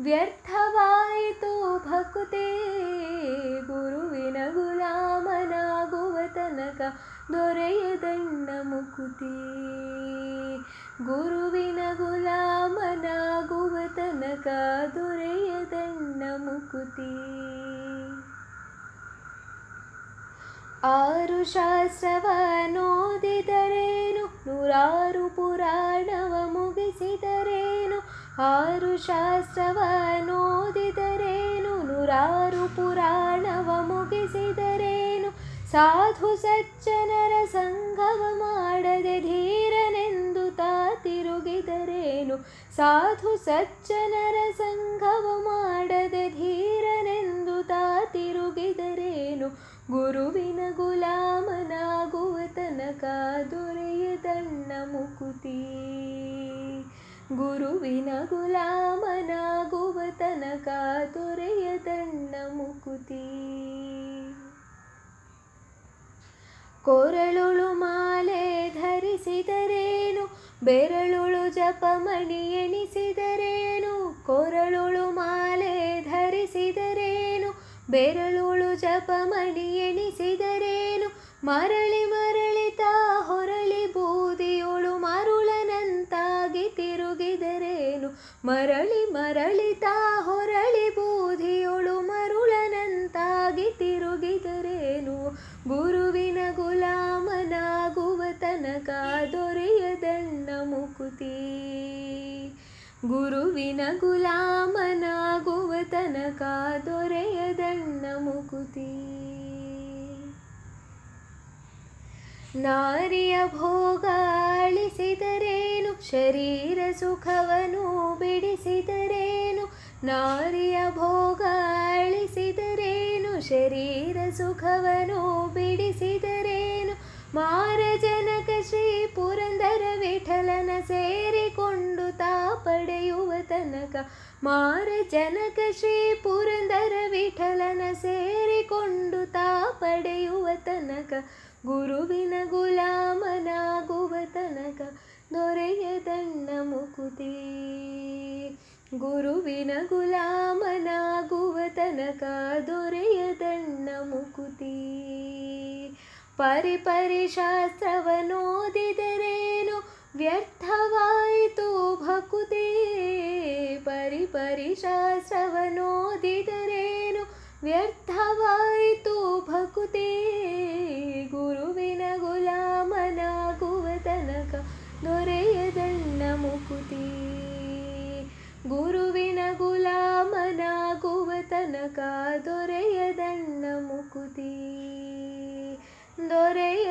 ವ್ಯರ್ಥವಾಯಿತು ಭಕುತೆ ಗುರುವಿನ ಗುಲಾಮನಾಗುವ ತನಕ ದೊರೆಯದಣ್ಣ ಮುಕುತಿ ಗುರುವಿನ ಗುಲಾಮನಾಗುವ ತನಕ ದೊರೆಯದಣ್ಣ ಮುಕುತಿ ಆರು ಶಾಸ್ತ್ರವನೋದಿದರೇನು ನೂರಾರು ಪುರಾಣವ ಮುಗಿಸಿದರೇನು ಆರು ಶಾಸ್ತ್ರವನೋದಿದರೇನು ನೂರಾರು ಪುರಾಣವ ಮುಗಿಸಿದರೇನು? ಸಾಧು ಸಜ್ಜನರ ಸಂಘವ ಮಾಡದೆ ಧೀರನೆಂದು ತಾ ತಿರುಗಿದರೇನು ಸಾಧು ಸಜ್ಜನರ ಸಂಘವ ಮಾಡದೆ ಧೀರನೆಂದು ತಾ ತಿರುಗಿದರೇನು ಗುರುವಿನ ಗುಲಾಮನಾಗುವ ತನಕ ದೊರೆಯದಣ್ಣ ಮುಕುತಿ. ಗುರುವಿನ ಗುಲಾಮನಾಗುವ ತನಕ ದೊರೆಯದಣ್ಣ ಮುಕುತಿ. ಕೊರಳುಳು ಮಾಲೆ ಧರಿಸಿದರೇನು? ಬೆರಳುಳು ಜಪಮಣಿ ಎಣಿಸಿದರೇನು? ಕೊರಳುಳು ಮಾಲೆ ಧರಿಸಿದರೇನು? ಬೆರಳುಳು ಜಪಮಣಿ ಎಣಿಸಿದರೇನು? ಮರಳಿ ಮರಳಿತಾ ಹೊರಳಿ ಬೂದಿಯೋಳು ಮರಳಿ ಮರಳಿತಾ ಹೊರಳಿ ಬೋಧಿಯೊಳು ಮರುಳನಂತಾಗಿ ತಿರುಗಿದರೇನು? ಗುರುವಿನ ಗುಲಾಮನಾಗುವ ತನಕ ದೊರೆಯದಣ್ಣ ಮುಕುತಿ. ಗುರುವಿನ ಗುಲಾಮನಾಗುವ ತನಕ ದೊರೆಯದಣ್ಣ ಮುಕುತಿ. ನಾರಿಯ ಭೋಗ ಅಳಿಸಿದರೇನು? ಶರೀರ ಸುಖವನ್ನು ಬಿಡಿಸಿದರೇನು? ನಾರಿಯ ಭೋಗ ಅಳಿಸಿದರೇನು? ಶರೀರ ಸುಖವನ್ನು ಬಿಡಿಸಿದರೇನು? ಮಾರಜನಕ ಶ್ರೀ ಪುರಂದರ ವಿಠಲನ ಸೇರಿಕೊಂಡು ತಾ ಪಡೆಯುವ ತನಕ ಮಾರಜನಕ ಶ್ರೀ ಪುರಂದರ ವಿಠಲನ ಸೇರಿಕೊಂಡು ತಾ ಪಡೆಯುವ ತನಕ ಗುರುವಿನ ಗುಲಾಮನಾಗುವ ತನಕ ದೊರೆಯದಣ್ಣ ಮುಕುತಿ. ಗುರುವಿನ ಗುಲಾಮನಾಗುವ ತನಕ ದೊರೆಯದಣ್ಣ ಮುಕುತಿ. ಪರಿಪರಿ ಶಾಸ್ತ್ರವನೋದಿದರೇನು ವ್ಯರ್ಥವಾಯಿತು ಶಾಸ್ತ್ರವನೋದಿದರೇನು ವ್ಯರ್ಥವಾಯಿತು ಭಕುತೇ. ಗುರುವಿನ ಗುಲಾಮನಾಗುವ ತನಕ ದೊರೆಯದಣ್ಣ ಮುಕುತಿ. ಗುರುವಿನ ಗುಲಾಮನಾಗುವ ತನಕ ದೊರೆಯದಣ್ಣ ಮುಕುತಿ. ಮುಕುತಿ